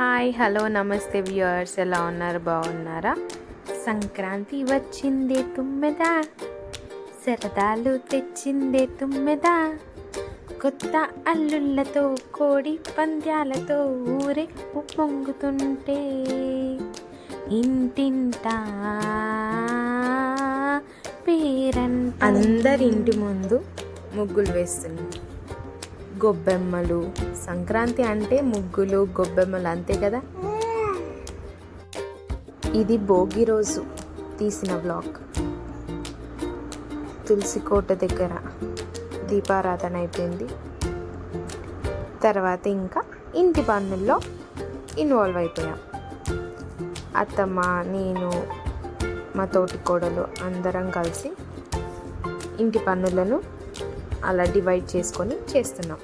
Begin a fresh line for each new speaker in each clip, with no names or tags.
Hi hello నమస్తే viewers. ఎలా ఉన్నారు? బాగున్నారా? సంక్రాంతి వచ్చిందే తుమ్మెదా? సరదాలు తెచ్చిందే తుమ్మెదా? కొత్త అల్లుళ్ళతో కోడి పంద్యాలతో ఊరే పొంగుతుంటే ఇంటింటా పేరంట. అందరి ఇంటి ముందు ముగ్గులు వేస్తున్నారు. గొబ్బెమ్మలు. సంక్రాంతి అంటే ముగ్గులు గొబ్బెమ్మలు అంతే కదా? ఇది భోగి రోజు తీసిన బ్లాగ్ తులసి కోట దగ్గర దీపారాధన అయిపోయింది. తర్వాత ఇంకా ఇంటి పనుల్లో ఇన్వాల్వ్ అయిపోయాం. అత్తమ్మ నేను మా తోటి కోడలు అందరం కలిసి ఇంటి పనులను అలా డివైడ్ చేసుకొని చేస్తున్నాం.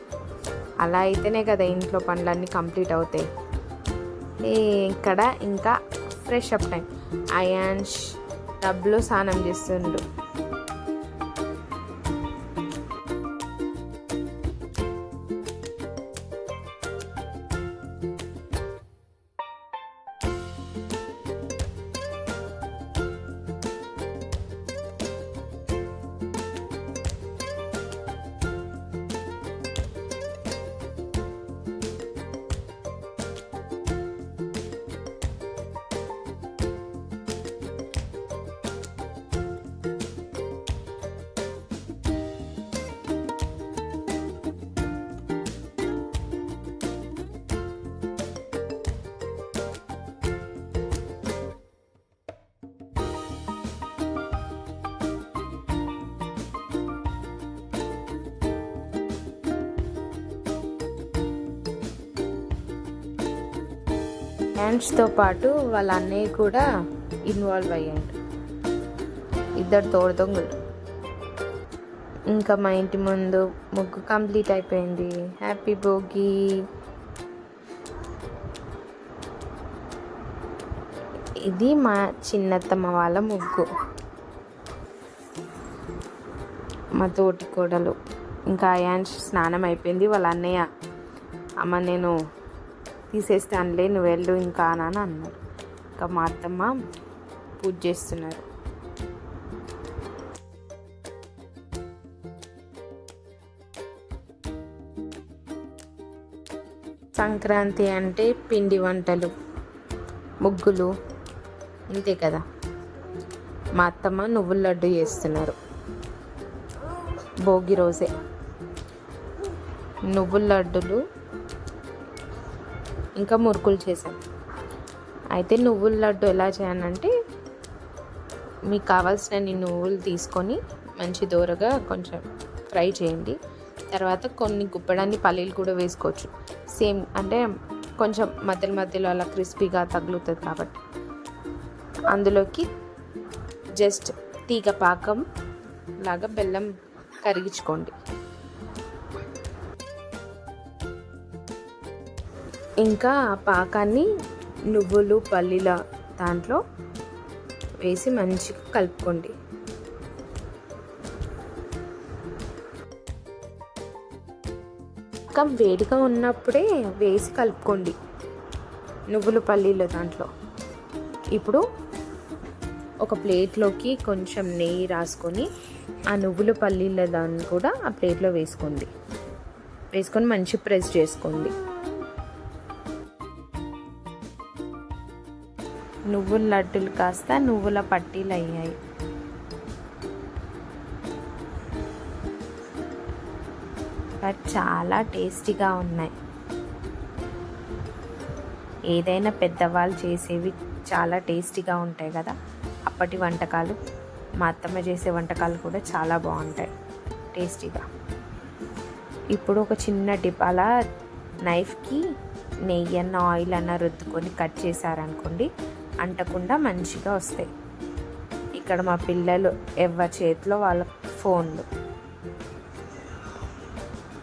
అలా అయితేనే కదా ఇంట్లో పనులన్నీ కంప్లీట్ అవుతాయి. ఇక్కడ ఇంకా ఫ్రెష్ అప్ టైం. అయాన్ష్ టబ్లో స్నానం చేస్తుండు. డ్యాన్స్తో పాటు వాళ్ళ అన్నయ్య కూడా ఇన్వాల్వ్ అయ్యాడు ఇద్దరు తోడు దొంగలు. ఇంకా మా ఇంటి ముందు ముగ్గు కంప్లీట్ అయిపోయింది. హ్యాపీ భోగి. ఇది మా చిన్నత్తమ్మ వాళ్ళ ముగ్గు. మా తోటి కోడలు. ఇంకా అయాన్స్ స్నానం అయిపోయింది. వాళ్ళ అన్నయ్య అమ్మ నేను తీసేస్తానులే నువ్వు వెళ్ళు ఇంకా అని అన్నారు. ఇంకా మా అత్తమ్మ పూజ చేస్తున్నారు. సంక్రాంతి అంటే పిండి వంటలు ముగ్గులు ఇంతే కదా. మా అత్తమ్మ నువ్వుల లడ్డు చేస్తున్నారు. భోగి రోజే. నువ్వుల లడ్డులు ఇంకా మురుకులు చేశాను. అయితే నువ్వుల లడ్డు ఎలా చేయాలంటే మీకు కావాల్సిన నువ్వులు తీసుకొని మంచి దూరగా కొంచెం ఫ్రై చేయండి. తర్వాత కొన్ని గుప్పడాన్ని పల్లీలు కూడా వేసుకోవచ్చు. సేమ్ అంటే కొంచెం మధ్యలో మధ్యలో అలా క్రిస్పీగా తగులుతుంది కాబట్టి. అందులోకి జస్ట్ తీగ పాకం లాగా బెల్లం కరిగించుకోండి. ఇంకా ఆ పాకాన్ని నువ్వులు పల్లీల దాంట్లో వేసి మంచిగా కలుపుకోండి. ఇంకా వేడిగా ఉన్నప్పుడే వేసి కలుపుకోండి. నువ్వులు పల్లీలు దాంట్లో. ఇప్పుడు ఒక ప్లేట్లోకి కొంచెం నెయ్యి రాసుకొని ఆ నువ్వులు పల్లీల దాన్ని కూడా ఆ ప్లేట్లో వేసుకోండి. వేసుకొని మంచి ప్రెస్ చేసుకోండి. నువ్వుల లడ్డులు కాస్త నువ్వుల పట్టీలు అయ్యాయి. బట్ చాలా టేస్టీగా ఉన్నాయి. ఏదైనా పెద్దవాళ్ళు చేసేవి చాలా టేస్టీగా ఉంటాయి కదా. అప్పటి వంటకాలు మా అత్తమ్మ చేసే వంటకాలు కూడా చాలా బాగుంటాయి. టేస్టీగా. ఇప్పుడు ఒక చిన్న డిపాల నైఫ్కి నెయ్యి అన్న ఆయిల్ అన్న రుద్దుకొని కట్ చేశారనుకోండి అంటకుండా మంచిగా వస్తాయి. ఇక్కడ మా పిల్లలు ఎవరి చేతిలో వాళ్ళ ఫోన్లు.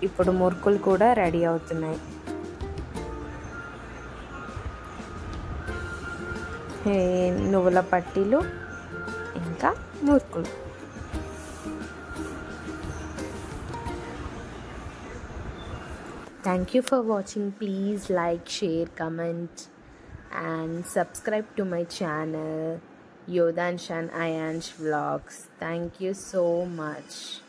ఇప్పుడు మురుకులు కూడా రెడీ అవుతున్నాయి. నువ్వుల పట్టీలు ఇంకా మురుకులు. Thank you for watching please like share comment and subscribe to my channel Yodanshan Ayansh Vlogs. Thank you so much.